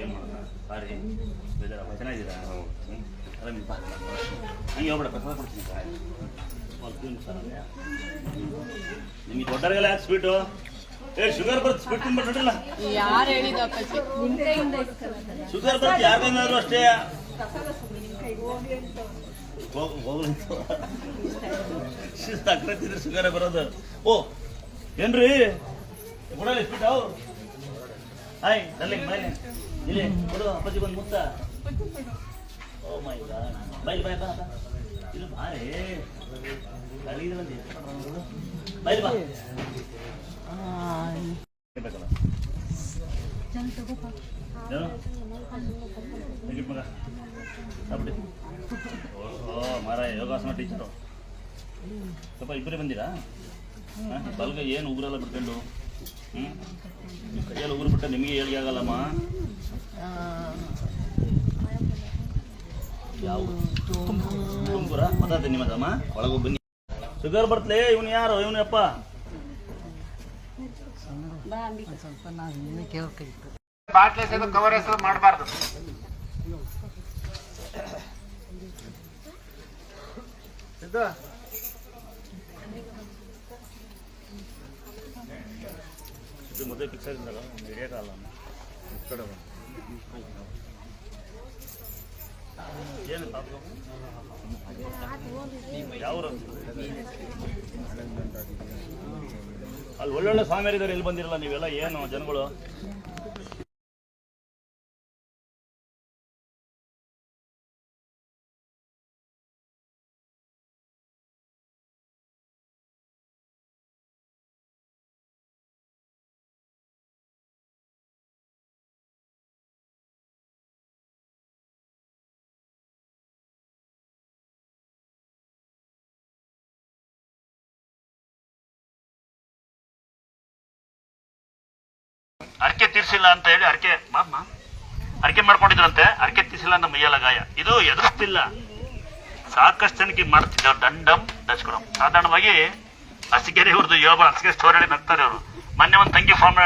ಏನು ಸಾರಿ ಬೇಜಾರಪ್ಪ ಚೆನ್ನಾಗಿದ್ದೀರಾ. ಆರಾಮಿದ್ದ ಹಂಗೆ ಹೋಗ್ಬೇಡ ಪ್ರಸಾದ. ನಿಮಗೆ ದೊಡ್ಡರಿಗೆಲ್ಲ ಯಾಕೆ ಸ್ವೀಟು ಏ ಶುಗರ್ ಬರ್ತ್ ಸ್ವೀಟ್ ತಿನ್ಬಿಟ್ಟಿಲ್ಲ ಯಾರು ಹೇಳಿದ ಶುಗರ್ ಶುಗರ್ ಯಾರು ಬಂದಾದ್ರು ಅಷ್ಟೇ ಹೋಗ್ಲಿ. ಸಕ್ಕರೆ ತಿಂದ್ರೆ ಶುಗರ್ ಬರೋದು ಓ ಏನ್ರಿ? ಕೊಡಲಿ ಸ್ವೀಟ್ ಅವು ಹಾಯ್ ಡರ್ಲಿಂಗ್ ಬಾಯ್ ಇಲ್ಲಿ, ಕೊಡು, ಅಪ್ಪಾಜಿ ಬಂದು ಮುತ್ತ. ಓ ಮೈ ಗಾಡ್. ಬಾಯ್ ಬಾ ಬಾ. ಇಲ್ಲಿ ಬಾರೆ. ಕಳೀದು ಬಂದು ಬೈಲಿ ಬಾ. ಬೇಕಲ್ಲ ಮಗ. ಓ ಮಾರ ಯೋಗಾಸನ ಟೀಚರು. ಸ್ವಲ್ಪ ಇಬ್ಬರೇ ಬಂದಿರಾ? ಬಲ್ಗ ಏನು ಉಗುರೆಲ್ಲ ಬಿಟ್ಕೊಂಡು ಹ್ಞೂ ನಿಮ್ಮ ಕೈಯಲ್ಲಿ ಉಗುರು ಬಿಟ್ಟರೆ ನಿಮಗೆ ಹೇಳಿ ಆಗಲ್ಲಮ್ಮ? ಯಾವ ತುಮಕೂರ ಮತ್ತೆ ನಿಮ್ಮದಮ್ಮ? ಒಳಗೆ ಬನ್ನಿ. ಶುಗರ್ ಬರ್ತಲೇ ಇವನು ಯಾರು? ಇವನು ಅಪ್ಪ ಸ್ವಲ್ಪ ಬಾಟ್ಲಿ ಎಸೆದು ಕವರ್ ಎಸೆದು ಮಾಡಬಾರ್ದು. ಇದು ಇದು ಮದುವೆ ಫಿಕ್ಸ್ ಆಗಿದ್ದಲ್ಲ ಹಿಡಿಯೋಕ್ಕಲ್ಲ ಕಡೆ ಏನು ಯಾವ ಅಲ್ಲಿ ಒಳ್ಳೊಳ್ಳೆ ಸ್ವಾಮಿಯರಿದ್ದಾರೆ, ಇಲ್ಲಿ ಬಂದಿರಲ್ಲ ನೀವೆಲ್ಲ, ಏನು ಜನಗಳು? ಅರ್ಕೆ ತೀರ್ಸಿಲ್ಲ ಅಂತ ಹೇಳಿ ಅರ್ಕೆ ಮಾಮ್ಮ ಅರ್ಕೆ ಮಾಡ್ಕೊಂಡಿದ್ರಂತೆ ಅರ್ಕೆ ತೀರ್ಸಿಲ್ಲ ಅಂತ ಮೈಯಲ್ಲ ಗಾಯ. ಇದು ಎದುರಿಸ್ತಿಲ್ಲ. ಸಾಕಷ್ಟು ಜನಕ್ಕೆ ಮಾಡ್ತಿದ್ದವ್ರು. ದಂಡಂ ದಚ್ಕೊಡಂ ಸಾಧಾರಣವಾಗಿ ಅಸಿಕೆರೆ ಇವ್ರದ್ದು ಯೋಗ ಹಸಿಗೆ ಸ್ಟೋರಿ ನಗ್ತಾರೆ ಅವರು. ಮೊನ್ನೆ ಒಂದು ತಂಗಿ ಫಾರ್ಮ್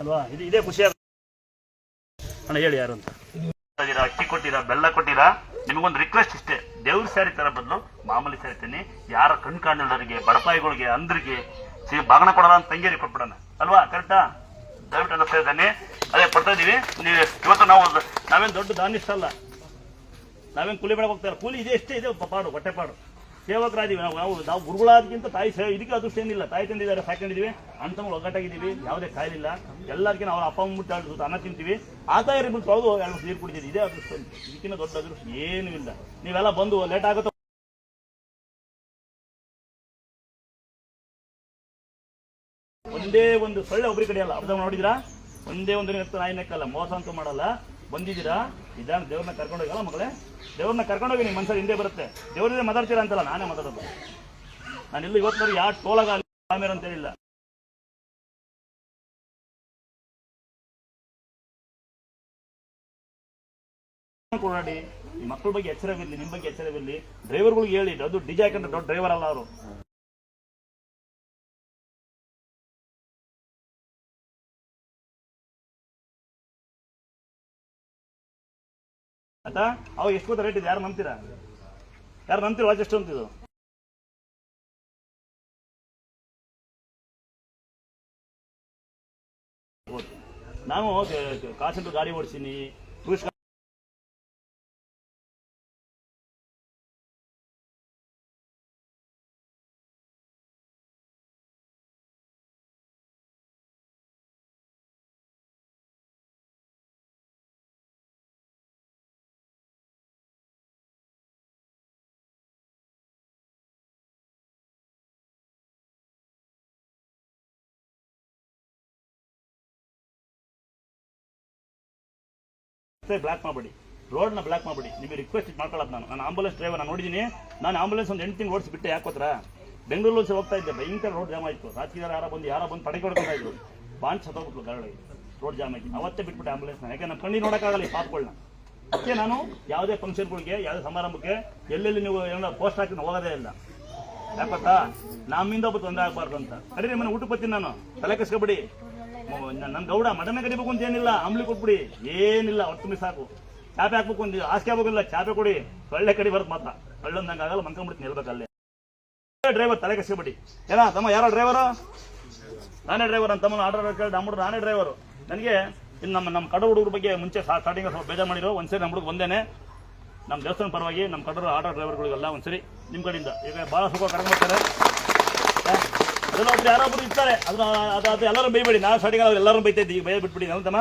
ಅಲ್ವಾ? ಇದು ಇದೇ ಅಣ್ಣ ಹೇಳಿ ಯಾರು ಅಂತ. ಅಕ್ಕಿ ಕೊಟ್ಟಿರಾ ಬೆಲ್ಲ ಕೊಟ್ಟಿರಾ ನಿಮಗೊಂದು ರಿಕ್ವೆಸ್ಟ್ ಇಷ್ಟೇ. ದೇವ್ರ ಸ್ಯಾರಿ ತರ ಬದಲು ಮಾಮೂಲಿ ಸ್ಯಾರಿ ತನ್ನಿ. ಯಾರ ಕಣ್ ಕಾಣಲ್ಲರಿಗೆ ಬಡಪಾಯಿಗಳಿಗೆ, ಅಂದ್ರಿಗೆ ಬಾಗಣ ಕೊಡೋಣ ಅಂತ ತಂಗಿಯರಿಗೆ ಕೊಟ್ಬಿಡೋಣ. ಅಲ್ವಾ? ಕರೆಕ್ಟಾ ದಯವಿಟ್ಟು ಅನ್ನಿಸ್ತಾ ಇದ್ದಾನೆ ಅದೇ ಕೊಡ್ತಾ ಇದೀವಿ. ನೀವು ಇವತ್ತು ನಾವು ನಾವೇನು ದೊಡ್ಡ ದಾನಿಸ್ತಲ್ಲ ಅಲ್ಲ. ನಾವೇನು ಕೂಲಿ ಬೆಳಗ್ಗೆ ಹೋಗ್ತಾ ಇಲ್ಲ. ಕೂಲಿ ಇದೆ ಎಷ್ಟೇ ಇದೆ. ಪಾಡು, ಹೊಟ್ಟೆ ಪಾಡು. ಸೇವಕರಾದೀವಿ ನಾವು ನಾವು ನಾವು ಗುರುಗಳಾದಕ್ಕಿಂತ ತಾಯಿ ಸೇವೆ ಇದಕ್ಕೆ ಅದೃಷ್ಟ ಏನಿಲ್ಲ. ತಾಯಿ ತಂದಿದ್ದಾರೆ ಸಾಕೊಂಡಿದ್ದೀವಿ ಅಂತ ಒಗ್ಗಟ್ಟಾಗಿದ್ದೀವಿ. ಯಾವುದೇ ಕಾಯಿಲಿಲ್ಲ. ಎಲ್ಲರಿಗಿನ ಅವ್ರ ಅಪ್ಪ, ಅಮ್ಮ ಜೊತೆ ಅನ್ನ ತಿಂತೀವಿ. ಆ ತಾಯಿ ಬಿಟ್ಟು ತೊಳೆದು ಎರಡು ನೀರು ಕುಡಿದಿದೆ ಇದೇ ಅದೃಷ್ಟ ಇದಕ್ಕಿಂತ ದೊಡ್ಡ ಅದೃಷ್ಟ ಏನೂ ಇಲ್ಲ. ನೀವೆಲ್ಲ ಬಂದು ಲೇಟ್ ಆಗುತ್ತೋ? ಒಂದೇ ಒಂದು ಸೊಳ್ಳೆ ಒಬ್ಬರಿ ಕಡೆಯಲ್ಲ. ಅರ್ಧ ನೋಡಿದ್ರ? ಒಂದೇ ಒಂದು ನಾಯಿ ನೆಕ್ಕಲ್ಲ. ಮೋಸ ಅಂತೂ ಮಾಡಲ್ಲ. ಬಂದಿದ್ದೀರಾ? ಇದಾಗ ದೇವ್ರನ್ನ ಕರ್ಕೊಂಡೋಗಲ್ಲ ಮಗಳೇ? ದೇವ್ರನ್ನ ಕರ್ಕೊಂಡೋಗಿ ನಿಮ್ಮ ಮನ್ಸಲ್ಲಿ ಹಿಂದೆ ಬರುತ್ತೆ. ದೇವ್ರಿಂದ ಮಾತಾಡ್ತೀರಾ ಅಂತಲ್ಲ, ನಾನೇ ಮಾತಾಡೋದು. ನಾನು ಇಲ್ಲಿ ಇವತ್ತು ಯಾವ ಟೋಲಾಗ ಆಮೇಲೆ ಅಂತ ಹೇಳಿಲ್ಲ. ಕೊಡಾಡಿ ಮಕ್ಕಳ ಬಗ್ಗೆ ಎಚ್ಚರವಿರಲಿ ನಿಮ್ಮ ಬಗ್ಗೆ ಎಚ್ಚರವಿರಲಿ. ಡ್ರೈವರ್ಗಳಿಗೆ ಹೇಳಿ, ಅದು ಡಿಜೆ ಹಾಕೊಂಡ್ರೆ ದೊಡ್ಡ ಡ್ರೈವರ್ ಅಲ್ಲ ಅವರು. ಆಯ್ತಾ? ಅವಾಗ ಎಷ್ಟು ಗೊತ್ತ ರೇಟ್ ಇದೆ? ಯಾರು ನಂಬ್ತೀರಾ? ಯಾರು ನಂಬ್ತೀರ? ವಾಚ್ ಎಷ್ಟು ಅಂತಿದ್ದು ನಾನು ಕಾಸಂಟು ಗಾಡಿ ಓಡಿಸಿನಿ. ಬ್ಲಾಕ್ ಮಾಡಬೇಡಿ. ರೋಡ್ನ ಬ್ಲಾಕ್ ಮಾಡಬೇಡಿ. ನಿಮಗೆ ರಿಕ್ವೆಸ್ಟ್ ಮಾಡ್ಕೊಳ್ಳೋದು ನಾನು. ನಾನು ಆಂಬುಲೆನ್ಸ್ ಡ್ರೈವರ್ ನಾನು ನೋಡಿದ್ದೀನಿ ನಾನು ಆಂಬುಲೆನ್ಸ್ ಒಂದು ಎಂಟು ತಿಂಗಳು ಓಡಿಸಿ ಬಿಟ್ಟೆ ಯಾಕೋತ್ರ ಬೆಂಗಳೂರು ಸಹ ಹೋಗ್ತಾ ಇದ್ದೆ, ಭಯಂಕರ ರೋಡ್ ಜಾಮ್ ಆಯಿತು. ರಾಜಕೀಯದಾರ ಯಾರೋ ಬಂದು ಯಾರೋ ಬಂದು ಪಡೆ ಕೊಡ್ತಾ ಇದ್ರು. ಬಾಂಡ್ ಸತ್ತೋಗ್ಬಿಟ್ಲು ಗಾಡಿ ರೋಡ್ ಜಾಮ್ ಆಗಿ ಅವತ್ತೇ ಬಿಟ್ಬಿಟ್ಟೆ ಆಂಬುಲೆನ್ಸ್ ಯಾಕೆ ನಮ್ಮ ಕಣ್ಣಿ ನೋಡೋಕ್ಕಾಗಲ್ಲ ಪಾಪಗಳನ್ನ ಅದಕ್ಕೆ ನಾನು ಯಾವುದೇ ಫಂಕ್ಷನ್ಗಳಿಗೆ ಯಾವುದೇ ಸಮಾರಂಭಕ್ಕೆ ಎಲ್ಲೆಲ್ಲಿ ನೀವು ಏನೋ ಪೋಸ್ಟ್ ಹಾಕಿ ಹೋಗೋದೇ ಇಲ್ಲ. ಯಾಕತ್ತಾ ನಮ್ಮಿಂದ ಒಬ್ಬ ತೊಂದರೆ ಆಗಬಾರ್ದು ಅಂತ. ಕರೀರಿ ಮನೆ ಊಟಕ್ಕೆ ಬರ್ತೀನಿ ನಾನು. ತಲೆ ಕಸ್ಕೊಬಿಡಿ ನನ್ನ ಗೌಡ ಮಟನ್ ಕಡಿಬೇಕು ಅಂತ ಏನಿಲ್ಲ, ಅಂಬ್ಲಿ ಕೊಟ್ಬಿಡಿ. ಏನಿಲ್ಲ ಹೊತ್ತು ಮಿಸ್ ಸಾಕು. ಚಾಪೆ ಹಾಕ್ಬೇಕು ಅಂತ ಹಾಸಿಗೆ ಆಗ್ಬೇಕಿಲ್ಲ, ಚಾಪೆ ಕೊಡಿ. ಸೊಳ್ಳೆ ಕಡಿ ಬರುತ್ತೆ ಮಾತ್ರ. ಸೊಳ್ಳೊಂದಂಗೆ ಆಗಲ್ಲ ಮನ್ಕೊಂಡ್ಬಿಡ್ತೀನಿ ನಿಲ್ಬೇಕಲ್ಲೇ ಡ್ರೈವರ್ ತಲೆ ಕಸಿಬಿಡಿ ಏನ, ತಮ್ಮ, ಯಾರೋ ಡ್ರೈವರು ನಾನೇ ಡ್ರೈವರ್ ಅಂತ ತಮ್ಮ ಆರ್ಡರ್ ಕೇಳಿ ನಮ್ಮ ನಾನೇ ಡ್ರೈವರು ನನಗೆ ಇನ್ನು ನಮ್ಮ ನಮ್ಮ ಕಡ ಹುಡುಗರ ಬಗ್ಗೆ ಮುಂಚೆ ಸ್ಟಾರ್ಟಿಂಗ್ ಸ್ವಲ್ಪ ಬೇಜಾರು ಮಾಡಿರೋ, ಒಂದ್ಸರಿ ನಮ್ಮ ಹುಡುಗ ಬಂದೇನೆ. ನಮ್ಮ ದೇವಸ್ಥಾನ ಪರವಾಗಿ ನಮ್ಮ ಕಡೂರು ಆರ್ಡರ್ ಡ್ರೈವರ್ಗಳಿಗೆಲ್ಲ ಒಂದ್ಸರಿ ನಿಮ್ಮ ಕಡೆಯಿಂದ. ಈಗ ಭಾಳ ಸುಖ ಕರ್ಕೊಂಡ್ಬರ್ತಾರೆ ಒಬ್ರು ಯಾರೊಬ್ರು ಇರ್ತಾರೆ. ಅದು ಅದು ಅದು ಎಲ್ಲರೂ ಬೈಬೇಡಿ ನಾವು ಸ್ಟಾರ್ಟಿಂಗ್ ಅವ್ರು ಎಲ್ಲರೂ ಬೈತಾ ಇದ್ದೀವಿ. ಬೈ ಬಿಟ್ಬಿಡಿ ನಮ್ಮ ತಮ್ಮ.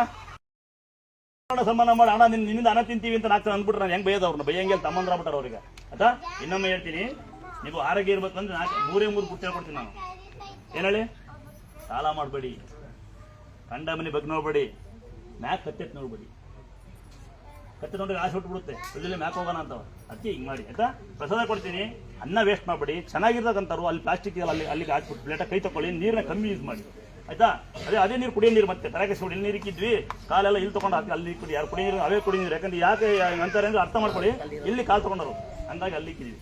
ಸಮಾನ ಮಾಡಿ. ಅಣ್ಣ ನಿನ್ನ ನಿನ್ನಿಂದ ಹಣ ತಿಂತೀವಿ ಅಂತ ನಾಲ್ಕು ಅಂದ್ಬಿಟ್ರೆ ನಾನು ಹೆಂಗ್ ಬೈಯೋದು ಅವ್ರನ್ನ? ಬೈಯಂಗೆ ತಮ್ಮಂದ್ರ ಬಿಟ್ಟಾರ ಅವ್ರಿಗೆ. ಆಯ್ತಾ? ಇನ್ನೊಮ್ಮೆ ಹೇಳ್ತೀನಿ. ನೀವು ಆರೋಗ್ಯ ಇರ್ಬೇಕು ಅಂದ್ರೆ ನಾಲ್ಕು ಮೂರೇ ಮೂರು ಗುಟ್ಟು ಹೇಳ್ಕೊಡ್ತೀನಿ ನಾನು. ಏನು ಹೇಳಿ? ಸಾಲ ಮಾಡಬೇಡಿ. ಕಂಡ ಮನೆ ಬಗ್ಗೆ ನೋಡ್ಬೇಡಿ ಮ್ಯಾಕ್ ಕತ್ತೆತ್ ನೋಡ್ಬೇಡಿ. ಕತ್ತೆ ನೋಡಿದ್ರೆ ಆಸೆ ಬಿಡುತ್ತೆ ಒಳ್ಳೆ ಮ್ಯಾಕ್ ಹೋಗೋಣ ಅಂತ ಅದಕ್ಕೆ ಹಿಂಗೆ ಮಾಡಿ, ಆಯ್ತಾ? ಪ್ರಸಾದ ಕೊಡ್ತೀನಿ. ಅನ್ನ ವೇಸ್ಟ್ ಮಾಡಬೇಡಿ. ಚೆನ್ನಾಗಿರ್ತಕ್ಕಂಥವ್ರು ಅಲ್ಲಿ ಪ್ಲಾಸ್ಟಿಕ್ ಅಲ್ಲಿ, ಅಲ್ಲಿಗೆ ಹಾಕ್ಬಿಟ್ಟು ಪ್ಲೇಟಾಗಿ ಕೈ ತಗೊಳ್ಳಿ ನೀರನ್ನ ಕಮ್ಮಿ ಯೂಸ್ ಮಾಡಿ. ಆಯ್ತಾ? ಅದೇ ಅದೇ ನೀರು ಕುಡಿಯೋ ನೀರು ಮತ್ತೆ. ತರಕಾರಿ ಇಲ್ಲಿ ನೀರು ಇಕ್ಕಿದ್ವಿ. ಕಾಲೆಲ್ಲ ಇಲ್ಲಿ ತೊಗೊಂಡು ಹಾಕಿ ಅಲ್ಲಿ ಕುಡಿ, ಯಾರು ಕುಡಿಯೋ ನೀರು ಅವೇ ಕುಡಿ ನೀರು ಯಾಕಂದ್ರೆ ಯಾಕೆ ಅಂತಾರೆ ಅಂದ್ರೆ ಅರ್ಥ ಮಾಡ್ಕೊಳ್ಳಿ. ಇಲ್ಲಿ ಕಾಲು ತಗೊಂಡರು ಹಂಗಾಗಿ ಅಲ್ಲಿ ಇಕ್ಕಿದ್ವಿ.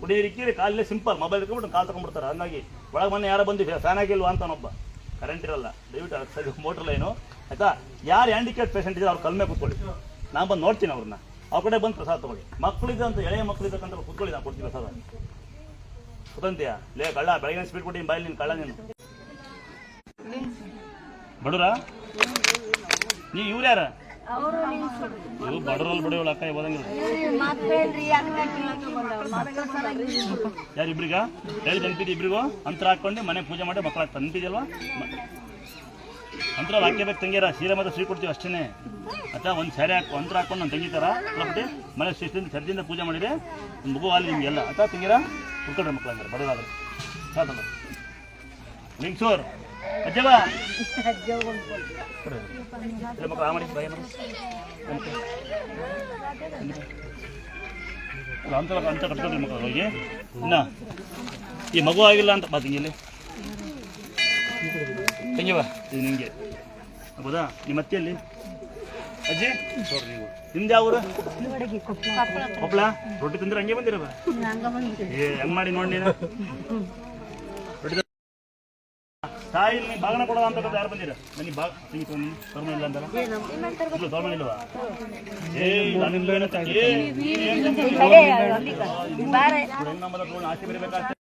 ಕುಡಿ ನೀರು ಇಕ್ಕಿರಿ ಕಾಲಲ್ಲೇ ಸಿಂಪಲ್ ಮೊಬೈಲ್ ಇಟ್ಕೊಂಡ್ಬಿಟ್ಟು ಕಾಲು ತಗೊಂಡ್ಬಿಡ್ತಾರೆ. ಹಂಗಾಗಿ ಒಳಗೆ ಮೊನ್ನೆ ಯಾರೋ ಬಂದು ಫ್ಯಾನ್ ಆಗಿಲ್ವಾ ಅಂತಾನೊಬ್ಬ ಕರೆಂಟ್ ಇರಲ್ಲ. ದಯವಿಟ್ಟು ಸರಿ ಮೋಟ್ರ್ ಲೈನು ಆಯ್ತಾ? ಯಾರು ಹ್ಯಾಂಡಿಕ್ಯಾಪ್ ಪೇಷಂಟ್ ಇದೆ ಅವ್ರು ಕಲ್ಮೆ ಕೂತ್ಕೊಳ್ಳಿ. ನಾನು ಬಂದು ನೋಡ್ತೀನಿ ಅವ್ರನ್ನ. ಅವ್ರ ಕಡೆ ಬಂದು ಪ್ರಸಾದ ತೊಗೊಳ್ಳಿ. ಮಕ್ಕಳಿದೆ ಅಂತ, ಎಳೆಯ ಮಕ್ಕಳಿದ್ದಕ್ಕಂತ ಕೂತ್ಕೊಳ್ಳಿ, ನಾನು ಕೊಡ್ತೀನಿ ಪ್ರಸಾದ. ಕುತಂತೀಯ, ಲೇ ಕಳ್ಳ ಬೆಳಗ್ಗೆ ಸ್ಪೀಡ್ ಕೊಟ್ಟಿನಿ ಬಾಯಿ ನೀನು, ಕಳ್ಳ ನೀನು. ಬಡುರ? ನೀ ಇವ್ರು ಯಾರ? ಇವ್ರು ಬಡರಲ್ಲಿ ಬಡವಳ ಅಕ್ಕ ಓದಂಗಿಲ್ಲ ಯಾರು ಇಬ್ರಿಗ? ಹೇಳಿ ನೆನಪಿದೆ ಇಬ್ರಿಗೂ? ಅಂತರ ಹಾಕೊಂಡು ಮನೆ ಪೂಜೆ ಮಾಡಿ ಮಕ್ಕಳ ನೆನಪಿದೆಯಲ್ವಾ ಅಂತರ ಹಾಕ್ಯಬೇಕು ತಂಗಿಯರ, ಸೀರೆ ಮಾತ್ರ ಸ್ವೀ ಕೊಡ್ತೀವಿ ಅಷ್ಟೇ ಅಥವಾ ಒಂದು ಸ್ಯಾರಿ ಹಾಕಿ ಒಂದ್ರ ಹಾಕೊಂಡು ತಂಗಿ ಥರ ಬಿಟ್ಟು ಮನೆ ಶಿಸ್ತಿಂದ ಸರ್ದಿಂದ ಪೂಜೆ ಮಾಡಿದ್ರೆ ಒಂದು ಮಗು ಅಲ್ಲಿ ನಿಮಗೆಲ್ಲ ಅಥವಾ ತಂಗಿರ? ಮಕ್ಕಳು ಹಂಗಾರೆ ಬಡವರಾದ್ರೆ ಸಾಧನ ಲಿಂಗ್ಸೂರ್ ಅಜ್ಜವ ಮಕ್ಕಳು ಆ ಬಾಯ್ ಅಂತ ಅಂತ ಕಟ್ಕೊಳ್ರಿ ಮಕ್ಕಳು ಹೋಗಿ. ಇನ್ನ. ಈ ಮಗು ಆಗಿಲ್ಲ ಅಂತ ಬಾ ತಂಗಿ ಇಲ್ಲಿ. ತಂಗಿವ ಇದು ನಿಮಗೆ ಹೌದಾ ನಿಮ್ಮ ಅತ್ತೆಯಲ್ಲಿ ಅಜ್ಜಿ? ನೋಡ್ರಿ ನೀವು ನಿಮ್ದು ಯಾವ ಊರು ಕೊಪ್ಪಳ ರೊಟ್ಟಿ ತಂದ್ರೆ ಹಂಗೆ ಬಂದಿರವ ಏ ಹೆಂಗ್ ಮಾಡಿ ನೋಡಿ ನೀನು. ರೊಟ್ಟಿ ತಾಯಿ ನೀ ಬಾಗಣ ಕೊಡೋದ ಅಂತ ಯಾರು ಬಂದಿರ? ನನಗೆ ಬಾಗ ನಿಂಗೆ ತರ್ಮ ಇಲ್ಲ ಅಂತಲ್ಲ ಇಲ್ಲ ತರ್ಮ ಇಲ್ವಾ? ಏ ನಾನಿಲ್ಲ ಏನಂತ ಏ ನಮ್ಮದ ತಗೊಂಡು ಆಸೆ ಬರಬೇಕಾಗ್ತದೆ.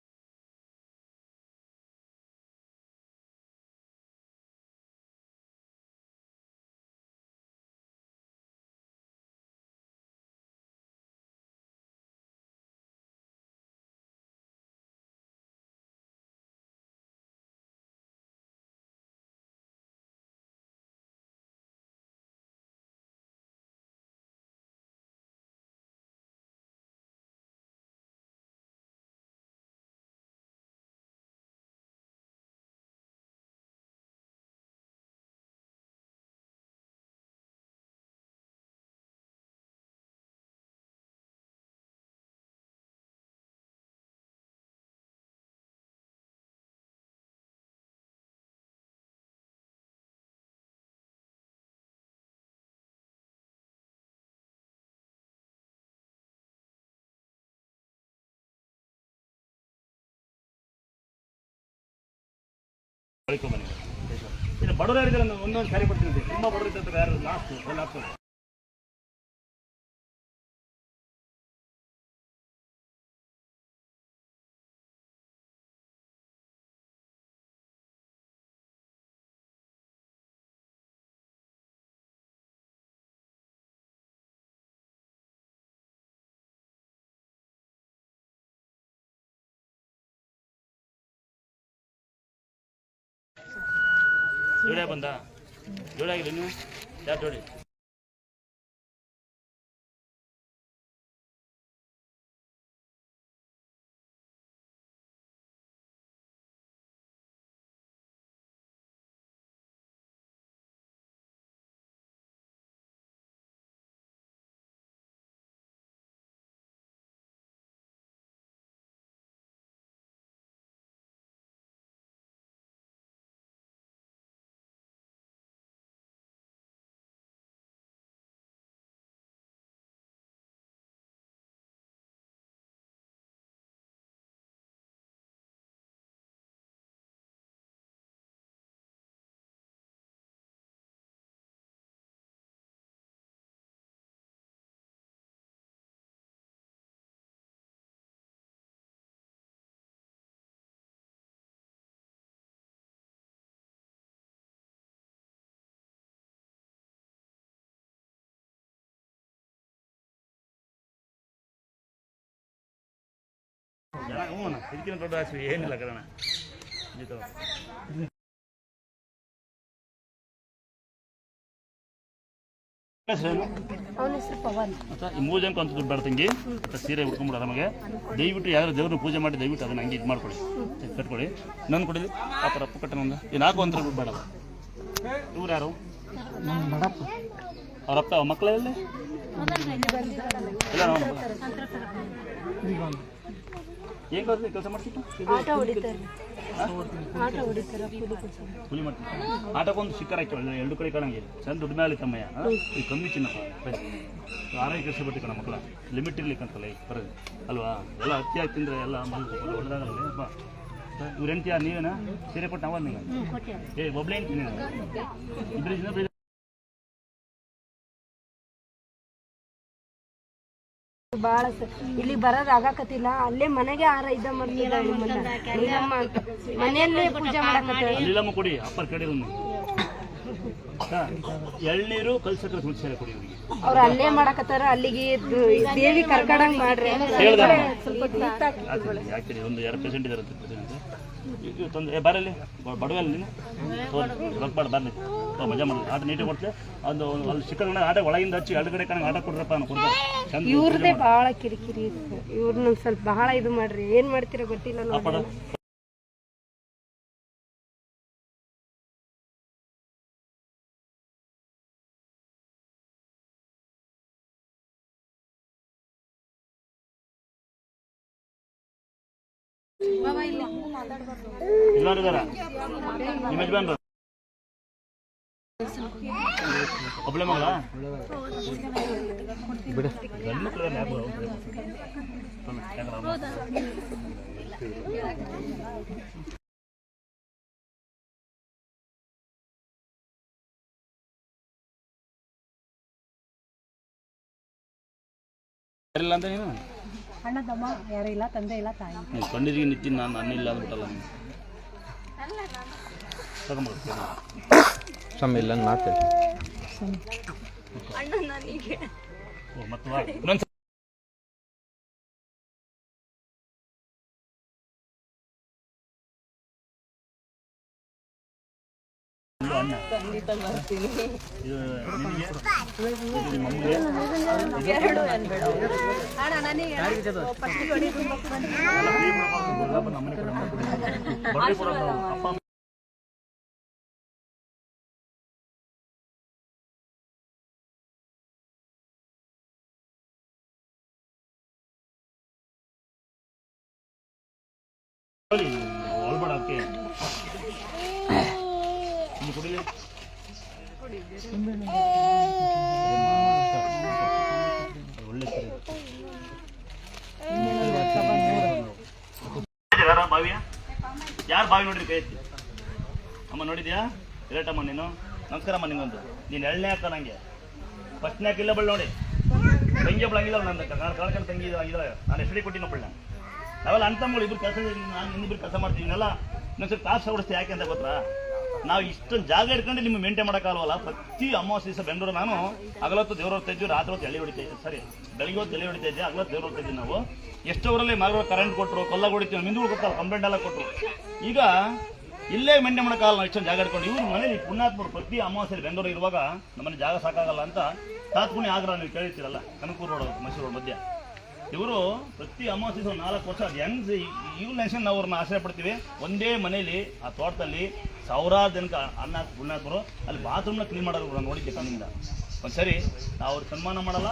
ಬಡವರು ಯಾರಿದ್ದಾರೆ? ಒಂದೊಂದು ಸಾರಿ ಕೊಡ್ತೀನಿ ತುಂಬ ಬಡವರು ಇದ್ದಂತ ಯಾರು ಲಾಸ್ಟ್ ಎಲ್ಲ ಆಗ್ತದೆ ಜೋಡಿಯಾಗ ಬಂದ? ಜೋಡಿಯಾಗಿಲ್ಲ ನೀವು ಯಾರು ಜೋಡಿ? ಜನ ಹ್ಞೂ ಇದಕ್ಕಿಂತ ದೊಡ್ಡ ಆಸೆ ಏನಿಲ್ಲ ಕಣ ಈ ಮೂರು ಜನಕ್ಕೆ ಅಂತ ದುಡ್ಡು ತಂಗಿ. ಸೀರೆ ಉಟ್ಕೊಂಡ್ಬಿಡ ನಮಗೆ ದಯವಿಟ್ಟು ಯಾರು ದೇವ್ರನ್ನ ಪೂಜೆ ಮಾಡಿ ದಯವಿಟ್ಟು ಅದನ್ನ ಹಂಗೆ ಇದು ಮಾಡ್ಕೊಡಿ ಕಟ್ಕೊಳ್ಳಿ. ನನ್ನ ಕೊಡಿ ಆ ಥರ ಪುಕ್ಕಟ್ಟನ ಒಂದು. ಈ ನಾಲ್ಕು ಅಂತ ದುಡ್ಡು ಬೇಡ. ಇವ್ರು ಯಾರು? ಅವರಪ್ಪ ಅವ್ರ ಮಕ್ಕಳಲ್ಲಿ ಇಲ್ಲ ಏನು ಕಲ್ಸಿ ಕೆಲಸ ಮಾಡ್ತಿತ್ತು ಆಟ ಹೊಡಿತಾರೆ. ಆಟ ಹೊಡಿತಾರೆ ಕೂಲಿ ಕೊಡ್ತಾರೆ. ಕೂಲಿ ಮಾಡ್ತೀನಿ ಆಟಕ್ಕೊಂದು ಶಿಖರ ಎರಡು ಕಡೆ ಕಾಣಂಗೆ. ಚಂದ ದುಡ್ಡು ಮೇಲೆ ತಮ್ಮಯ್ಯ. ಈ ಕಮ್ಮಿ ಚಿನ್ನ. ಆರೋಗ್ಯ ಕೆಲಸ ಬರ್ತೀವಿ ಕಣ ಮಕ್ಕಳ. ಲಿಮಿಟ್ ಇರ್ಲಿಕ್ಕಂತಲ್ಲ ಈಗ ಬರೋದು. ಅಲ್ವಾ? ಎಲ್ಲ ಹತ್ತಿ ಹಾಕಿ ತಿಂದ್ರೆ ಎಲ್ಲ ಒಳ್ಳೆದಾಗಲ್ಲ ಬಾ. ಇವ್ರು ನೀವೇನ? ಸೀರೆ ಕೊಟ್ಟು ನಾವ? ನೀವು ಏ ಒಬ್ಳೆ ಜನ ಸ- ಇಲ್ಲಿ ಬರೋದ್ ಆಗಾಕತಿಲ್ಲ ಅಲ್ಲೇ ಮನೆಗೆ ಆರ ಇದ್ದ ಮನೆಯಲ್ಲೇ ಪೂಜೆ ಮಾಡಕತ್ತ ಅಲ್ಲಿಲ್ಲಮ್ಮ ಕೊಡಿ ಅಪ್ಪರ್ ಕಡೆ ಎಳ್ನೀರು ಕಲ್ಸಕ್ರೆ ಸುಳ್ಳು ಸೇರೆ ಕೊಡಿ ಇವರಿಗೆ. ಅವ್ರ ಅಲ್ಲೇ ಮಾಡಕತ್ತಾರ ಅಲ್ಲಿಗೆ ದೇವಿ ಕರ್ಕಡಂಗ್ ಮಾಡ್ರಿ. ಸ್ವಲ್ಪ ಒಂದು ಎರಡು ಪೇಷಂಟ್ ಇದ್ದಾರೆ ಇದು ತಂದು ಬರಲಿ ಬಡವಲ್ಲ ನೀನು? ತೋರಿ ರೊಕ್ಕ ಬಾಡ ಬರಲಿ. ತೋ ಮಜಾ ಮಾಡಿ ಆಟ ನೀಟಾಗಿ ಕೊಡ್ತೀವಿ ಅದು ಒಂದು ಅಲ್ಲಿ ಚಿಕ್ಕನ ಆಟ ಒಳಗಿಂದ ಹಚ್ಚಿ ಎರಡು ಕಡೆ ಕಣಗೆ ಆಟ ಕೊಡ್ರಪ್ಪ ನಾನು ಕೊಡ್ತಾರೆ ಬಹಳ ಕಿರಿಕಿರಿ ಇವ್ರನ್ನ ಸ್ವಲ್ಪ ಬಹಳ ಇದು ಮಾಡ್ರಿ. ಏನ್ ಮಾಡ್ತೀರಾ ಗೊತ್ತಿಲ್ಲ. ನೋಡಿ ಇರಲ್ಲ ಮಗಳ? ಬಿಡ. ಇಲ್ಲ ಅಂತ ನೀನು? ಅಣ್ಣ ತಮ್ಮ ಯಾರು ಇಲ್ಲ ತಂದೆ ಇಲ್ಲ ತಾಯಿ ನೀವು ಕಣ್ಣೀರಿಗೆ ನಿಂತೀನಿ ನಾನು ಅನ್ನಿಲ್ಲ ಅಂದ್ಬಿಟ್ಟಲ್ಲ ಸಮ ಇಲ್ಲ ಮಾತಾಡಿ. ಇದು ನಿಮ್ಮ ಅಮ್ಮಗೆ? ಗುಲಾಬ್ ನಮ್ಮನೆ ಬಾವಿಯ ಯಾರು ಬಾವಿ ನೋಡ್ರಿ ಕೈ ಎತ್ತಿ? ಅಮ್ಮ ನೋಡಿದ್ಯಾ? ರೇಟಮ್ಮ ನೀನು? ನಮಸ್ಕಾರಮ್ಮ ನಿಂಗೊಂದು. ನೀನು ಎಳ್ಳನೇ ಹಾಕ ನಂಗೆ. ಫಸ್ಟ್ನೇ ಹಾಕಿಲ್ಲ ಬಳ್ಳಿ ನೋಡಿ. ತಂಗಿ ಒಬ್ಬಳು ಹಂಗಿಲ್ಲ ನನ್ನ ನಾನು ಕಳ್ಕೊಂಡು ತಂಗಿ ಆಗಿಲ್ಲ ನಾನು ಹೆಸರಿ ಕೊಟ್ಟಿನ ಒಬ್ಬಳ ನಾವೆಲ್ಲ ಅಂತಮ್ಮಗಳು ತಮ್ಮಗಳು, ಇಬ್ರು ಕೆಲಸ ನಾನು ಇನ್ನಿಬ್ರು ಕೆಲಸ ಮಾಡ್ತೀನಿಲ್ಲ ಇನ್ನೊಂದ್ಸರಿ ಕಾಸು ಓಡಿಸ್ತೀವಿ ಯಾಕೆ ಅಂತ ಗೊತ್ತಾ? ನಾವು ಇಷ್ಟೊಂದು ಜಾಗ ಇಟ್ಕೊಂಡು ನಿಮ್ಗೆ ಮೇಂಟೈನ್ ಮಾಡೋಕ್ಕಾಗಲ್ವಲ್ಲ ಪ್ರತಿ ಅಮಾವಾಸ್ಯ ದಿವಸ ಬೆಂಗಳೂರು ನಾನು ಅಗಲತ್ತು ದೇವ್ರ ಹೊಡ್ತಾ ಇದ್ವಿ ರಾತ್ರಿ ಹೊತ್ತು ಎಳೆ ಹೊಡಿತಾ ಇದ್ದೆ ಸರಿ, ಬೆಳಿಗ್ಗೆ ಹೊತ್ತು ಎಳೆ ಹೊಡಿತಾ ಇದ್ದೆ ಅಗಲತ್ತು ದೇವ್ರ ಇದ್ವಿ ನಾವು. ಎಷ್ಟೋರಲ್ಲಿ ಮಗಳ ಕರೆಂಟ್ ಕೊಟ್ಟರು ಕೊಲ್ಲ ಹೊಡಿತೀವಿ ಮಿಂದು ಕೊಡ್ತಾರೆ ಕಂಪ್ಲೇಂಟ್ ಎಲ್ಲ ಕೊಟ್ಟರು ಈಗ ಇಲ್ಲೇ ಮೇಂಟೈನ್ ಮಾಡೋಕ್ಕಾಗಲ್ಲ ನಾವು ಇಷ್ಟೊಂದು ಜಾಗ ಇಟ್ಕೊಂಡು ಇವ್ರು ಮನೇಲಿ ಪುಣ್ಯಾತ್ಮರು, ಪ್ರತಿ ಅಮಾವಾಸ್ಯೆ ಬೆಂಗಳೂರು ಇರುವಾಗ ನಮ್ಮನೆ ಜಾಗ ಸಾಕಾಗಲ್ಲ ಅಂತ ತಾತ್ಪುಣಿ ಆಗ್ರ ನೀವು ಕೇಳಿರ್ತೀರಲ್ಲ, ಕನಕೂರು ರೋಡ್, ಮೈಸೂರು ರೋಡ್ ಮಧ್ಯ. ಇವರು ಪ್ರತಿ ಅಮಾವಾಸ್ಯೆ ನಾಲ್ಕು ವರ್ಷ, ಅದು ಹೆಂಗ್ ಇವ್ರು ನೆನ್ಸ್ಕೊಂಡು ನಾವು ಅವ್ರನ್ನ ಆಶ್ರಯ ಪಡ್ತೀವಿ. ಒಂದೇ ಮನೇಲಿ, ಆ ತೋಟದಲ್ಲಿ ಸಾವಿರಾರು ಜನಕ್ಕೆ ಅನ್ನ ಪುಣ್ಯಾತ್ಮರು ಅಲ್ಲಿ ಬಾತ್ರೂಮ್ನ ಕ್ಲೀನ್ ಮಾಡೋರು ಕೂಡ ನೋಡಿದ್ದೆ ಕಣ್ಣಿಂದ. ಒಂದು ಸರಿ, ನಾವು ಅವ್ರಿಗೆ ಸನ್ಮಾನ ಮಾಡಲ್ಲ,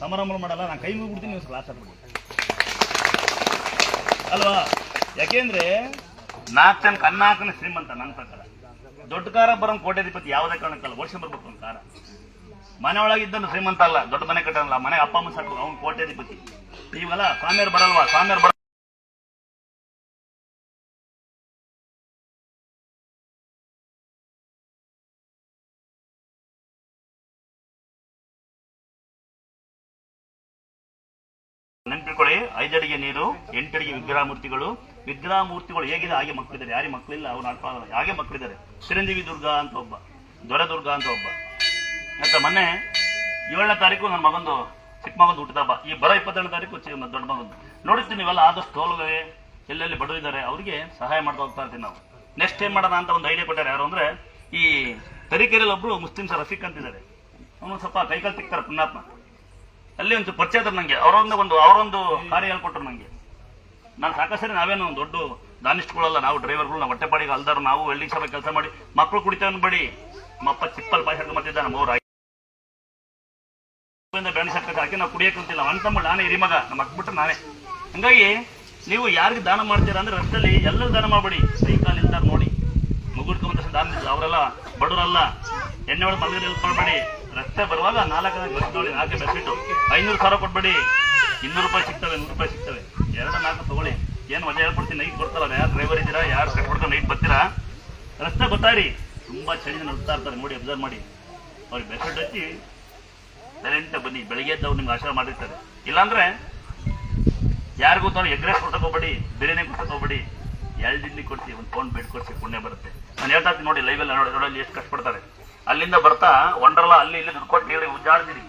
ಸಮಾರಂಭ ಮಾಡಲ್ಲ, ನಾನು ಕೈ ಮುಗಿಬಿಡ್ತೀನಿ, ನೀವು ಕ್ಲಾಸ್ ಹಾಕ್ಬಿಡ್ತೀನಿ ಅಲ್ವಾ? ಯಾಕೆಂದ್ರೆ ನಾಲ್ಕು ಜನ ಅನ್ನ ಶ್ರೀಮಂತ ನನ್ನ ಪ್ರಕಾರ. ದೊಡ್ಡ ಕಾರ ಬರೋ ಕೋಟ್ಯಾಧಿಪತಿ ಯಾವುದೇ ಕಾರಣಕ್ಕಲ್ಲ, ವರ್ಷ ಬರ್ಬೇಕು ಒಂದು ಕಾರ. ಮನೆ ಶ್ರೀಮಂತ ಅಲ್ಲ, ದೊಡ್ಡ ಮನೆ ಕಟ್ಟಲ್ಲ ಮನೆ ಅಪ್ಪ ಅಮ್ಮ ಸಾಕು, ಅವ್ನು ಕೋಟ್ಯಾಧಿಪತಿ ನೀವಲ್ಲ ಸ್ವಾಮಿಯರು ಬರಲ್ವಾ? ಸ್ವಾಮಿಯರು ಬರ ನೆನ್ಪಿಟ್ಕೊಳ್ಳಿ, ಐದಡಿಗೆ ನೀರು, ಎಂಟಡಿಗೆ ವಿಗ್ರಹ ಮೂರ್ತಿಗಳು ವಿಗ್ರಹ ಮೂರ್ತಿಗಳು ಹೇಗಿದೆ, ಹಾಗೆ ಮಕ್ಕಳಿದ್ದಾರೆ. ಯಾರಿಗೆ ಮಕ್ಕಳಿಲ್ಲ, ಅವ್ರು ನಾಡ್ಕೊಳ್ಳಲ್ಲ ಹಾಗೆ ಮಕ್ಕಳಿದ್ದಾರೆ. ಚಿರಂಜೀವಿ ದುರ್ಗ ಅಂತ ಒಬ್ಬ, ದೊರೆ ದುರ್ಗ ಅಂತ ಒಬ್ಬ. ಮತ್ತೆ ಮೊನ್ನೆ ಏಳನೇ ತಾರೀಕು ನನ್ನ ಮಗಂದು, ಚಿಕ್ಕ ಮಗಂದು ಹುಟ್ಟಿದ ಹಬ್ಬ. ಈ ಬರೋ ಇಪ್ಪತ್ತೇಳನೇ ತಾರೀಕು ದೊಡ್ಡ ಮಗಂದು. ನೋಡಿರ್ತೀನಿ ನೀವೆಲ್ಲ, ಆದಷ್ಟು ತೋಲುಗಳೇ ಎಲ್ಲೆಲ್ಲಿ ಬಡವಿದ್ದಾರೆ ಅವರಿಗೆ ಸಹಾಯ ಮಾಡ್ತಾ ಹೋಗ್ತಾ ಇರ್ತೀವಿ ನಾವು. ನೆಕ್ಸ್ಟ್ ಏನ್ ಮಾಡೋಣ ಅಂತ ಒಂದು ಐಡಿಯಾ ಕೊಟ್ಟಾರೆ ಯಾರು ಅಂದ್ರೆ, ಈ ತರೀಕೆರೆಯಲ್ಲಿ ಒಬ್ರು ಮುಸ್ಲಿಮ್ಸ್ ರಫೀಕ್ ಅಂತಿದ್ದಾರೆ. ಅವನು ಸ್ವಲ್ಪ ಕೈಕಾಲು ತಿಕ್ತಾರೆ ಪುಣ್ಯಾತ್ಮ. ಅಲ್ಲಿ ಒಂದು ಪರಿಚಯ ಇದ್ರು ನಂಗೆ. ಅವರೊಂದು ಒಂದು ಅವರೊಂದು ಕಾರ್ಯ ಹೇಳ್ಕೊಟ್ರು ನಂಗೆ. ನಾನು ಸಾಕಷ್ಟು ನಾವೇನು ದೊಡ್ಡ ದಾನಿಷ್ಠಗಳಲ್ಲ ನಾವು ಡ್ರೈವರ್ಗಳು ನಾವು ಹೊಟ್ಟೆಪಾಡಿಗೆ ಅಲ್ದಾರ ನಾವು ವೆಲ್ಡಿಂಗ್ ಸಭೆ ಕೆಲಸ ಮಾಡಿ ಮಕ್ಕಳು ಕುಡಿತೇವೆ ಅನ್ಬೇಡಿ. ಮಪ್ಪ ಚಿಪ್ಪಲ್ ಪಾಯಸ ಮತ್ತಿದ್ದ ನಮ್ಮ ಅವ್ರ ಬೆಣ್ಣೆ ಸಾಕಕ್ಕೆ ಹಾಕಿ ನಾವು ಅಂತ ತಮ್ಮ ನಾನೇ ಹಿರಿಮಗ ನಮ್ಮ ಹಾಕ್ಬಿಟ್ರೆ ನಾನೇ. ಹಂಗಾಗಿ ನೀವು ಯಾರಿಗೆ ದಾನ ಮಾಡ್ತೀರಾ ಅಂದ್ರೆ ರಸ್ತೆಯಲ್ಲಿ ಎಲ್ಲರೂ ದಾನ ಮಾಡಬೇಡಿ. ಕೈ ಕಾಲು ನೋಡಿ. ಮುಗುಡ್ಕೊಂಬಂದ ದಾನ. ಅವರೆಲ್ಲ ಬಡವರಲ್ಲ. ಎಣ್ಣೆ ಒಳಗೆ ಮಲಗಡೆ ಇಳ್ಕೊಳ್ಬೇಡಿ ರಸ್ತೆ ಬರುವಾಗ ನಾಲ್ಕು ಗಂಟೆ ನಾಲ್ಕು ಬೆಸ್ಬಿಟ್ಟು ಐನೂರು ಸಾವಿರ ಕೊಟ್ಬೇಡಿ. ಇನ್ನೂರು ರೂಪಾಯಿ ಸಿಗ್ತವೆ ನೂರು ರೂಪಾಯಿ ಸಿಗ್ತವೆ. ಎರಡು ನಾಲ್ಕು ತಗೊಳ್ಳಿ. ಏನು ಮಜಾ ಹೇಳ್ಕೊಡ್ತೀನಿ, ನೈಟ್ ಕೊಡ್ತಾರಲ್ಲ, ಯಾರು ಡ್ರೈವರ್ ಇದ್ದೀರಾ, ಯಾರು ಕಟ್ಬಿಡ್ತಾರೆ ನೈಟ್ ಬರ್ತೀರಾ? ರಸ್ತೆ ಗೊತ್ತಾರಿ ತುಂಬಾ ಚಳಿ ನಡ್ತಾ ಇರ್ತಾರೆ ನೋಡಿ ಅಬ್ಸರ್ವ್ ಮಾಡಿ. ಅವ್ರಿಗೆ ಬೆಸ್ಬಿಟ್ಟು ಹಚ್ಚಿ ಸೈಲೆಂಟ್ ಬನ್ನಿ. ಬೆಳಿಗ್ಗೆ ಎದ್ದವ್ರು ನಿಮ್ಗೆ ಆಶೀರ್ವಾದ ಮಾಡಿರ್ತಾರೆ. ಇಲ್ಲಾಂದ್ರೆ ಯಾರಿಗೂ ತಾನು ಎಗ್ರೆಸ್ ಕೊಡ್ತಕ್ಕೆ ಹೋಗ್ಬೇಡಿ, ಬಿರಿಯಾನಿ ಕೊಡ್ತಕ್ಕೆ ಹೋಗ್ಬೇಡಿ. ಎರಡು ಇಡ್ಲಿ ಕೊಡ್ತೀವಿ, ಒಂದು ಫೋನ್ ಬೆಡ್ ಕೊಡ್ಸಿ ಪುಣ್ಯ ಬರುತ್ತೆ. ನಾನು ಹೇಳ್ತಾ ಇರ್ತೀನಿ ನೋಡಿ ಲೈವ್ ಎಲ್ಲ ನೋಡಿ ನೋಡಲ್ಲಿ ಎಷ್ಟು ಕಷ್ಟಪಡ್ತಾರೆ ಅಲ್ಲಿಂದ ಬರ್ತಾ ವಂಡರ್ಲಾ ಅಲ್ಲಿ ಇಲ್ಲಿ ದುಡ್ಡು ಕೊಟ್ಟು ನೀರಿಗೆ ಉಜ್ಜಾಡ್ತೀರಿ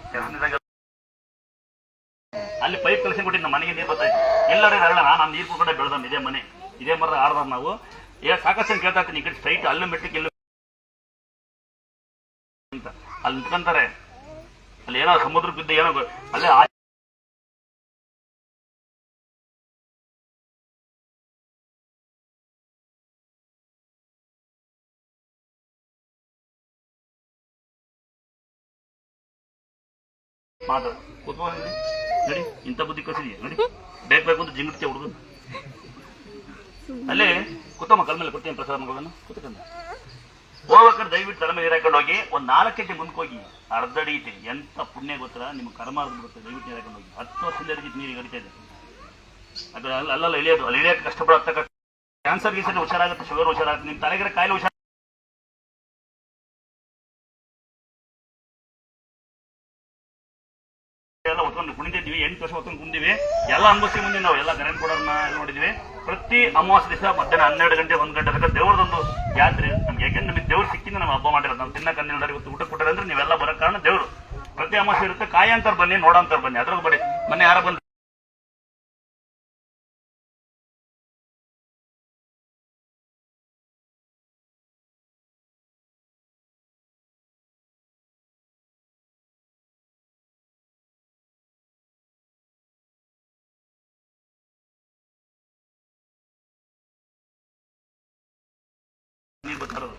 ಅಲ್ಲಿ ಪೈಪ್ ಕಲಿಸಿ ನಮ್ಮ ಮನೆಗೆ ನೀರು ಬರ್ತೈತಿ ಎಲ್ಲರೂ ಅರಳ ನಾನು ನೀರು ಕೂಡ ಬೆಳೆದ ಇದೇ ಮನೆ. ಇದೇ ಮರ ಆಡ್ದ ನಾವು. ಏ ಸಾಕಷ್ಟು ಕೇಳ್ತಾ ಇರ್ತೀನಿ ಈ ಕಡೆ ಸ್ಟ್ರೈಟ್ ಅಲ್ಲೂ ಮೆಟ್ಟಿಗೆ ಎಲ್ಲೂ ಅಲ್ಲಿ ನಿಂತ್ಕೊಂತಾರೆ. ಅಲ್ಲಿ ಏನೋ ಸಮುದ್ರ ಬಿದ್ದು ಏನೋ ಅಲ್ಲೇ ಮಾತಾಡ. ಕೂತ್ಕೋ. ನಡಿ, ಇಂಥ ಬುದ್ಧಿ ಕಳ್ಸಿದ್ಯಾ ನಡಿ. ಬೇಕು ಬೇಕು ಅಂತ ಜಿಂಗಿಡ್ತೀಯ ಹುಡುಗನ. ಅಲ್ಲೇ, ಕೂತಮ್ಮ, ಕಲ್ ಮೇಲೆ ಕೊಡ್ತೀನಿ ಪ್ರಸಾದ ಮಗಳನ್ನು. ಕೂತ್ಕೊಂಡು ಹೋಗ್ಬೇಕಾದ್ರೆ ದಯವಿಟ್ಟು ತಲೆ ಮೇಲೆ ಹಾಕೊಂಡು ಹೋಗಿ, ಒಂದು ನಾಲ್ಕು ಗಂಟೆ ಮುಂದಕ್ಕೆ ಹೋಗಿ ಅರ್ಧ ಅಡಿ ಎಂಥ ಪುಣ್ಯ ಗೊತ್ತಿಲ್ಲ ನಿಮ್ಮ ಕರ್ಮ ಅರ್ಧ ದಯವಿಟ್ಟು ನೀರು ಹಾಕೊಂಡು ಹೋಗಿ. ಹತ್ತು ವರ್ಷದಿಂದ ಹಿಡಿದು ನೀರಿಗೆ ಹರಿತಾ ಇದೆ. ಅದು ಅಲ್ಲ ಅಲ್ಲಲ್ಲ ಇಳಿಯೋದು, ಅಲ್ಲಿ ಇಳಿಯೋಕೆ ಕಷ್ಟಪಡೋ ಕ್ಯಾನ್ಸರ್ ಗೀಸರ್ ಹುಷಾರಾಗುತ್ತೆ, ಶುಗರ್ ಹುಷಾರಾಗುತ್ತೆ ನಿಮ್ಮ ತಲೆಗಿರ ಕಾಯಿಲೆ ಹುಷಾರ ಎಲ್ಲ ಅನುಭವಿಸಿ ಮುಂದೆ ನಾವು ಎಲ್ಲ ಕರೆಂಟ್ ಕೊಡೋರ್ನ ನೋಡಿದ್ವಿ. ಪ್ರತಿ ಅಮಾವಾಸ್ಯ ದಿವಸ ಮಧ್ಯಾಹ್ನ ಹನ್ನೆರಡು ಗಂಟೆ ಒಂದ್ ಗಂಟೆ ತನಕ ದೇವ್ರದೊಂದು ಯಾತ್ರೆ. ನಮ್ಗೆ ಯಾಕೆಂದ್ರೆ ನಮಗೆ ದೇವ್ರು ಸಿಕ್ಕಿಂದ ನಾವು ಹಬ್ಬ ಮಾಡಿರೋದು. ನಾವು ತಿನ್ನ ಕನ್ನಡ ಇವತ್ತು ಊಟ ಕೊಟ್ಟರೆ ಅಂದ್ರೆ ನೀವೆಲ್ಲ ಬರೋ ಕಾರಣ ದೇವ್ರು. ಪ್ರತಿ ಅಮಾವಾಸ್ಯ ಇರುತ್ತೆ ಕಾಯ ಅಂತಾರೆ ಬನ್ನಿ ನೋಡಂತಾರ ಬನ್ನಿ. ಅದ್ರಾಗ ಬನ್ನಿ. ಮೊನ್ನೆ ಯಾರ ಬಂದು ನೀರು ಬರ್ತಾರದು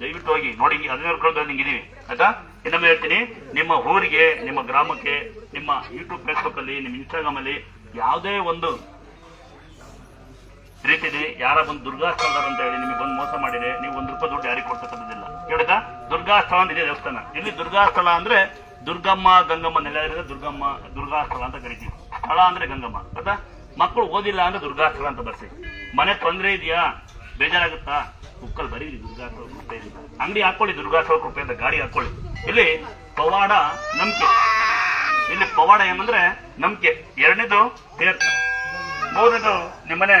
ದಯವಿಟ್ಟು ಹೋಗಿ, ನೋಡಿ ಹದಿನೈದು ಕಳೆದ ನಿಂಗೆ ಇದೀವಿ ಆಯ್ತಾ? ಇನ್ನೊಮ್ಮೆ ಹೇಳ್ತೀನಿ, ನಿಮ್ಮ ಊರಿಗೆ, ನಿಮ್ಮ ಗ್ರಾಮಕ್ಕೆ, ನಿಮ್ಮ ಯೂಟ್ಯೂಬ್ ಫೇಸ್ಬುಕ್ ಅಲ್ಲಿ, ನಿಮ್ಮ ಇನ್ಸ್ಟಾಗ್ರಾಮ್ ಅಲ್ಲಿ ಯಾವುದೇ ಒಂದು ರೀತಿಯಲ್ಲಿ ಯಾರ ಬಂದು ದುರ್ಗಾ ಸ್ಥಳ ಅಂತ ಹೇಳಿ ನಿಮಗೆ ಬಂದು ಮೋಸ ಮಾಡಿದೆ ನೀವು ಒಂದು ರೂಪಾಯಿ ದುಡ್ಡು ಯಾರಿಗೆ ಕೊಡ್ತಕ್ಕಂಥದ್ದಿಲ್ಲ. ಕೇಳಿದ ದುರ್ಗಾ ಸ್ಥಳ ಅಂತ ಇದೆ ದೇವಸ್ಥಾನ. ಇಲ್ಲಿ ದುರ್ಗಾ ಸ್ಥಳ ಅಂದ್ರೆ ದುರ್ಗಮ್ಮ, ಗಂಗಮ್ಮ ನೆಲ ಇರೋದು ದುರ್ಗಮ್ಮ, ದುರ್ಗಾ ಸ್ಥಳ ಅಂತ ಕರಿತೀವಿ. ಸ್ಥಳ ಅಂದ್ರೆ ಗಂಗಮ್ಮ. ಆಯ್ತಾ? ಮಕ್ಕಳು ಓದಿಲ್ಲ ಅಂದ್ರೆ ದುರ್ಗಾ ಸ್ಥಳ ಅಂತ ಬರ್ಸಿ. ಮನೆ ತೊಂದರೆ ಇದೆಯಾ? ಬೇಜಾರಾಗುತ್ತಾ? ಬುಕ್ಕಲ್ಲಿ ಬರೀರಿ ದುರ್ಗಾ ಕೃಪೆ ಅಂಗಡಿ ಹಾಕೊಳ್ಳಿ ದುರ್ಗಾ ಕೃಪೆ ಅಂತ ಗಾಡಿ ಹಾಕೊಳ್ಳಿ. ಇಲ್ಲಿ ಪವಾಡ ನಂಬಿಕೆ. ಇಲ್ಲಿ ಪವಾಡ ಏನಂದ್ರೆ ನಂಬಿಕೆ. ಎರಡನೇದು ತೀರ್ಥ ಮೂರನೇದು ನಿಮ್ಮನೆ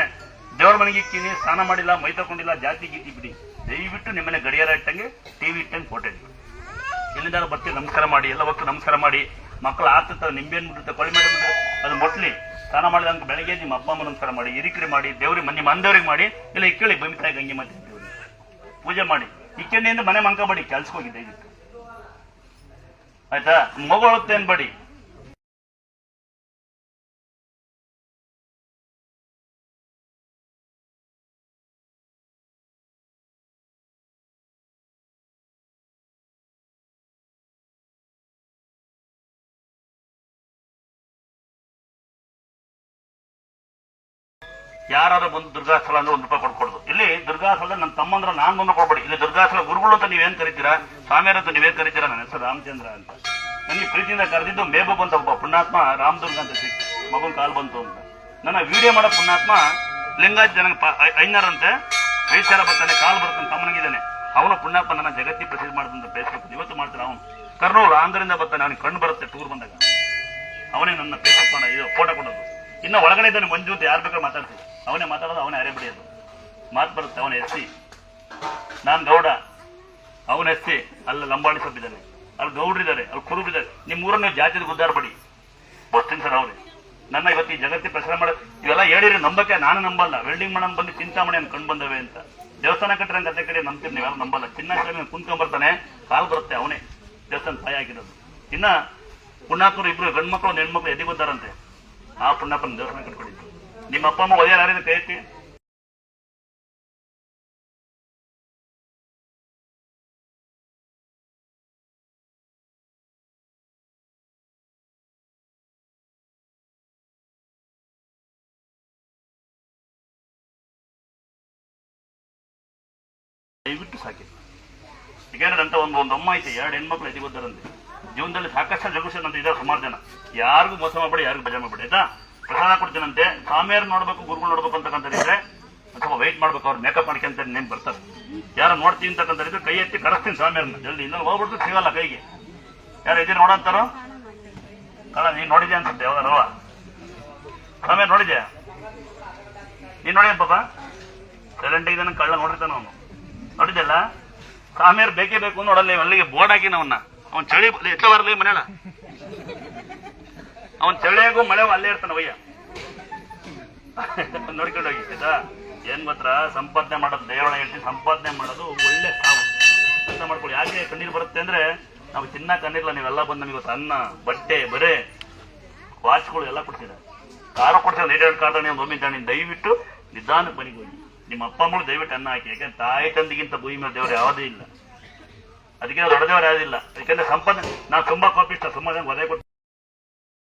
ದೇವರ ಮನೆಗೆ ಇಕ್ಕೀನಿ, ಸ್ನಾನ ಮಾಡಿಲ್ಲ, ಮೈ ತಗೊಂಡಿಲ್ಲ ಜಾತಿ ಗೀತಿ ಬಿಡಿ. ದಯವಿಟ್ಟು ನಿಮ್ಮನೆ ಗಡಿಯಾರ ಇಟ್ಟಂಗೆ, ಟಿವಿ ಇಟ್ಟಂಗೆ ಫೋಟೋ ಇಡಿ. ಎಲ್ಲಿಂದ ಬರ್ತೀವಿ, ನಮಸ್ಕಾರ ಮಾಡಿ, ಎಲ್ಲ ಒಟ್ಟು ನಮಸ್ಕಾರ ಮಾಡಿ. ಮಕ್ಕಳು ಆತ ನಿಂಬೆ ಬಿಡುತ್ತೆ, ಕೊಳಿ ಮಾಡಿ ಅದು ಮೊಟ್ಲಿ. ಸ್ನಾನ ಮಾಡಿದಂಗೆ ಬೆಳಗ್ಗೆ ನಿಮ್ಮ ಅಪ್ಪ ಅಮ್ಮ ನಮಸ್ಕಾರ ಮಾಡಿ, ಹಿರಿಕರಿ ಮಾಡಿ, ದೇವ್ರಿಗೆ ನಿಮ್ಮ ಮಂದವ್ರಿಗೆ ಮಾಡಿ. ಇಲ್ಲ ಇಕ್ಕಳಿ ಬಮಿತಾಯಿ ಗಂಗೆ ಮತ್ತೆ ಪೂಜೆ ಮಾಡಿ. ಇಕ್ಕೆಣ್ಣೆಯಿಂದ ಮನೆ ಮಂಕಬೇಡಿ ಕೆಲ್ಸಕ್ಕೆ ಹೋಗಿದ್ದೆ ಆಯ್ತಾ? ಮಗುಳುತ್ತೆ ಅನ್ಬೇಡಿ ಯಾರು ಬಂದು ದುರ್ಗಾಸ್ಥಳ ಅಂದ್ರೆ ಒಂದು ರೂಪಾಯಿ ಕೊಡ್ಕೊಡುದು. ಇಲ್ಲಿ ದುರ್ಗಾಸ್ಥಳ ನನ್ನ ತಮ್ಮಂದ್ರ ನಾನ್ ಬಂದು ಕೊಡ್ಬೇಡಿ. ಇಲ್ಲಿ ದುರ್ಗಾಸ್ಥಳ ಗುರುಗಳು ಅಂತ ನೀವೇನ್ ಕರಿತೀರಾ? ಸ್ವಾಮಿಯರ ಅಂತ ನೀವೇನ್ ಕರಿತೀರಾ? ನನ್ನ ಹೆಸರು ರಾಮಚಂದ್ರ ಅಂತ. ನನಗೆ ಪ್ರೀತಿಯಿಂದ ಕರೆದಿದ್ದು ಮೇಬು ಬಂತ ಒಬ್ಬ ಪುಣ್ಯಾತ್ಮ ರಾಮದುರ್ಗ ಅಂತ ಸಿಕ್ ಮಗನ್ ಕಾಲ್ ಬಂತು ಅಂತ. ನನ್ನ ವಿಡಿಯೋ ಮಾಡೋ ಪುಣ್ಯಾತ್ಮ ಲಿಂಗಾಜ್ ಜನ ಐನರಂತೆ ಐದು ಬರ್ತಾನೆ ಕಾಲ್ ಬರ್ತಾನೆ ತಮ್ಮನಿಗಿದ್ದಾನೆ. ಅವನು ಪುಣ್ಯಾತ್ಮ ನನ್ನ ಜಗತ್ತಿ ಪ್ರಸಿದ್ಧ ಮಾಡಿದಂತ ಫೇಸ್ಬುಕ್ ಇವತ್ತು ಮಾಡ್ತಾರೆ ಅವನು? ಕರ್ನೂಲ್ ಆಂಧ್ರದಿಂದ ಬರ್ತಾನೆ. ಅವನಿಗೆ ಕಣ್ಣು ಬರುತ್ತೆ ಟೂರ್ ಬಂದಾಗ. ಅವನೇ ನನ್ನ ಫೇಸ್ಬುಕ್ ಇದು ಫೋಟೋ ಕೊಡೋದು. ಇನ್ನು ಒಳಗಡೆ ಇದ್ದಾನೆ ಮಂಜು ಅಂತ ಯಾರು ಬೇಕಾದ್ರೆ ಮಾತಾಡ್ತೀವಿ. ಅವನೇ ಮಾತಾಡೋದು, ಅವನೇ ಅರೆ ಬಿಡಿಯೋದು. ಮಾತು ಬರುತ್ತೆ, ಅವನ ಎಸ್ಸಿ. ನಾನು ಗೌಡ, ಅವನ ಎಸ್ಸಿ, ಅಲ್ಲಿ ಲಂಬಾಣಿ ಸಬ್ಬಿದ್ದಾನೆ ಅಲ್ಲಿ ಗೌಡ್ರಿದ್ದಾರೆ ಅಲ್ಲಿ ಕುರುಬಿದ್ದಾರೆ ನಿಮ್ಮ ಊರನ್ನು ಜಾತಿದ ಬಿಡಿ. ಬರ್ತೀನಿ ಸರ್ ಅವ್ರೆ. ನನ್ನ ಇವತ್ತು ಈ ಜಗತ್ತಿ ಪ್ರಚಾರ ಮಾಡ ಇವೆಲ್ಲ ಹೇಳಿರಿ ನಂಬಕ್ಕೆ ನಾನು ನಂಬಲ್ಲ. ವೆಲ್ಡಿಂಗ್ ಮಾಡಮ್ ಬಂದು ಚಿಂತಾಮಣಿ ಕಂಡು ಬಂದವೆ ಅಂತ. ದೇವಸ್ಥಾನ ಕಟ್ಟರೆ ಗದ್ದೆ ಕಡೆ ನಂಬ್ತೀರಿ ನೀವೆಲ್ಲ ನಂಬಲ್ಲ. ಚಿನ್ನ ಕಡೆ ಬರ್ತಾನೆ ಕಾಲು ಬರುತ್ತೆ ಅವನೇ. ದೇವಸ್ಥಾನ ತಾಯಿ ಆಗಿರೋದು. ಇನ್ನ ಪುಣ್ಯಾತ್ಮರು ಇಬ್ರು ಗಂಡ್ಮಕ್ಳು ನೆಣ್ಮಕ್ಳು ಹೆಣ್ಮಕ್ಳು ಎದಿ ಬಂದಾರಂತೆ. ಆ ಪುಣ್ಯಾಪನ ದೇವಸ್ಥಾನ ಕಟ್ಕೊಂಡಿದ್ದು. ನಿಮ್ಮ ಅಪ್ಪ ಅಮ್ಮ ಒದೆಯ ಯಾರಿಂದ ಕೈತಿ ದಯವಿಟ್ಟು ಸಾಕಿ. ಯಾಕಂದ್ರೆ ಅಂತ ಒಂದು ಒಂದು ಅಮ್ಮ ಐತೆ, ಎರಡು ಹೆಣ್ಮಕ್ಳು ಎದಿ ಗೊತ್ತಾರಂತೆ. ಜೀವನದಲ್ಲಿ ಸಾಕಷ್ಟು ಜಗುಷನ್ ಅಂತ ಇದ್ದಾರೆ ಸುಮಾರು ಜನ. ಯಾರಿಗೂ ಮೋಸ ಮಾಡಬೇಡಿ, ಯಾರಿಗೂ ಬಜಾ ಮಾಡಬೇಡಿ, ಆಯ್ತಾ? ಪ್ರಸಾದ ಕೊಡ್ತೀನಂತೆ. ಸ್ವಾಮಿಯರು ನೋಡ್ಬೇಕು, ಗುರುಗಳು ನೋಡ್ಬೇಕು ಅಂತಕ್ಕಂಥದ್ದಿದ್ರೆ ಅಥವಾ ವೈಟ್ ಮಾಡ್ಬೇಕು ಅವ್ರು ಮೇಕಪ್ ಮಾಡ್ಕೊಂತ ನೇಮ್ ಬರ್ತಾರೆ. ಯಾರು ನೋಡ್ತೀನಿ ಅಂತಕ್ಕಂಥದ್ದು ಕೈ ಎತ್ತಿ ಕರೆಸ್ತೀನಿ ಸ್ವಾಮಿಯರ್ನ ಜಲ್ದಿ ಇಲ್ಲ ಹೋಗ್ಬಿಟ್ಟು ಸಿಗಲ್ಲ ಕೈಗೆ. ಯಾರು ಎದಿ ನೋಡಂತಾರೋ? ಅಲ್ಲ ನೀನ್ ನೋಡಿದ್ಯಾ ಅನ್ಸುತ್ತೆ ಯಾವ್ದಾರವ ಸ್ವಾಮಿಯರ್ ನೋಡಿದ್ಯಾ? ನೀನ್ ನೋಡಿದ ಪಾಪ? ಸೈಲೆಂಟ್ ಇದನ್ನ ಕಳ್ಳ ನೋಡಿರ್ತಾನ ಅವನು. ನೋಡಿದ್ಯಲ್ಲ? ಸ್ವಾಮಿಯರ್ ಬೇಕೇ ಬೇಕು ನೋಡಲ್ಲ ಅಲ್ಲಿಗೆ ಬೋರ್ಡ್ ಹಾಕಿನ ಅವನ್ನ. ಅವ್ನು ಚಳಿ ಎತ್ತ ಬರಲಿ ಮನೆಯಲ್ಲ. ಅವನ್ ಚಳಿಯಾಗೂ ಮಳೆ ಅಲ್ಲೇ ಇರ್ತಾನ ನೋಡ್ಕೊಂಡು ಹೋಗಿ ಆಯ್ತಾ ಏನ್ ಮಾತ್ರ ಸಂಪಾದನೆ ಮಾಡೋದು ದೇವಳ ಹೇಳ್ತೀನಿ ಸಂಪಾದನೆ ಮಾಡೋದು ಒಳ್ಳೆ ಸಾವು. ಅರ್ಥ ಮಾಡ್ಕೊಳ್ಳಿ, ಯಾಕೆ ಕಣ್ಣೀರ್ ಬರುತ್ತೆ ಅಂದ್ರೆ ನಾವು ತಿನ್ನಕ್ ಕಣ್ಣೀರ್ಲ, ನೀವೆಲ್ಲ ಬಂದು ನಮಗೆ ಅನ್ನ, ಬಟ್ಟೆ, ಬರೆ, ವಾಚ್ಗಳು ಎಲ್ಲ ಕೊಡ್ತೀರ ಕಾರು ಕೊಡ್ತೀರ ಎರಡು ಕಾರ್ ನೀವು ಒಮ್ಮೆ ತಾಣಿ ದಯವಿಟ್ಟು ನಿಧಾನಕ್ಕೆ ಮನೆಗೆ ಹೋಗಿ ನಿಮ್ಮ ಅಪ್ಪ ಅಮ್ಮಗಳು ದಯವಿಟ್ಟು ಅನ್ನ ಹಾಕಿ, ಯಾಕಂದ್ರೆ ತಾಯಿ ತಂದಿಗಿಂತ ಭೂಮಿ ಮೇಲೆ ದೇವರು ಯಾವುದೇ ಇಲ್ಲ. ಅದಕ್ಕೆ ದೊಡ್ಡ ಯಾವುದಿಲ್ಲ ಯಾಕಂದ್ರೆ ಸಂಪಾದನೆ ನಾವು ತುಂಬಾ ಕಾಪಿ ಇಷ್ಟ ಸುಮ್ಮನೆ ಒದೆ ಕೊಟ್ಟು